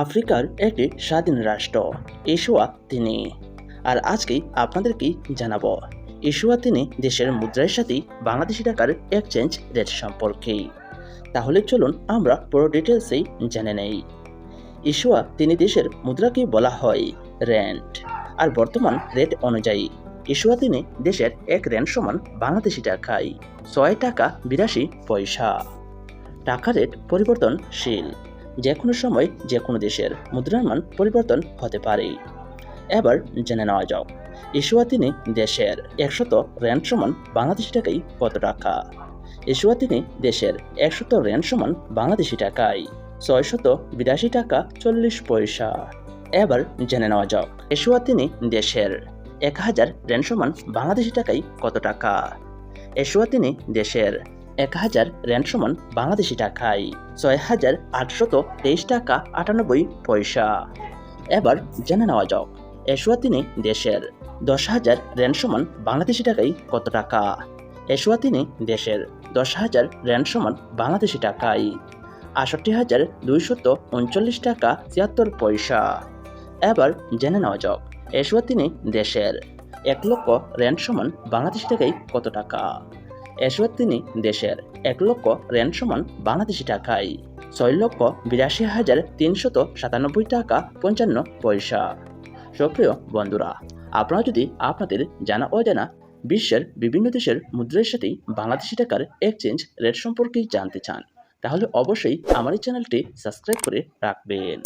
আফ্রিকার একটি স্বাধীন রাষ্ট্র, এশোয়া তিনি। আর আজকেই আপনাদেরকেই জানাব, এশোয়া তিনি দেশের মুদ্রার সাথে বাংলাদেশি টাকার এক্সচেঞ্জ রেট সম্পর্কে। তাহলে চলুন আমরা পুরো ডিটেলসেই জেনে নেই। ইস্যুয়া তিনি দেশের মুদ্রাকে বলা হয় র্যান্ড আর বর্তমান রেট অনুযায়ী ইস্যুয়া তিনি দেশের এক র্যান্ড সমান বাংলাদেশি টাকায়, ছয় টাকা বিরাশি পয়সা। টাকা রেট পরিবর্তনশীল। যে কোনো সময় যে কোনো দেশের মুদ্রার মান পরিবর্তন হতে পারে। এবার জেনে নেওয়া ইস্যুয়া তিনি দেশের একশত র্যান্ড সমান বাংলাদেশি টাকাই কত টাকা? ইস্যুয়া তিনি দেশের একশত র্যান্ড সমান বাংলাদেশি টাকায় ছয়শত বিরাশি টাকা চল্লিশ পয়সা। এবার জেনে নেওয়া যাক এসুয়া তিনি দেশের এক হাজার রেন সমান বাংলাদেশি টাকায় কত টাকা? এসুয়া তিনি দেশের এক হাজার রেন সমান বাংলাদেশি টাকায়, ছয় হাজার আটশত তেইশ টাকা আটানব্বই পয়সা। এবার জেনে নেওয়া যাক এসুয়া তিনি দেশের দশ হাজার রেন সমান বাংলাদেশি টাকায় কত টাকা? এসুয়া তিনি দেশের দশ হাজার রেন সমান বাংলাদেশি টাকায় আষট্টি হাজার দুইশত উনচল্লিশ টাকা ছিয়াত্তর পয়সা। এবার জেনে নেওয়া যাক এসুয়া তিনি দেশের এক লক্ষ রেন্ট সমান বাংলাদেশি টাকায় কত টাকা? এসুয়া তিনি দেশের এক লক্ষ রেন্ট সমান বাংলাদেশি টাকায়। ছয় লক্ষ বিরাশি হাজার তিনশত সাতানব্বই টাকা পঞ্চান্ন পয়সা। সক্রিয় বন্ধুরা, আপনারা যদি আপনাদের জানা অজানা বিশ্বের বিভিন্ন দেশের মুদ্রার সাথে বাংলাদেশি টাকার এক্সচেঞ্জ রেট সম্পর্কে জানতে চান, তাহলে অবশ্যই আমার এই চ্যানেলটি সাবস্ক্রাইব করে রাখবেন।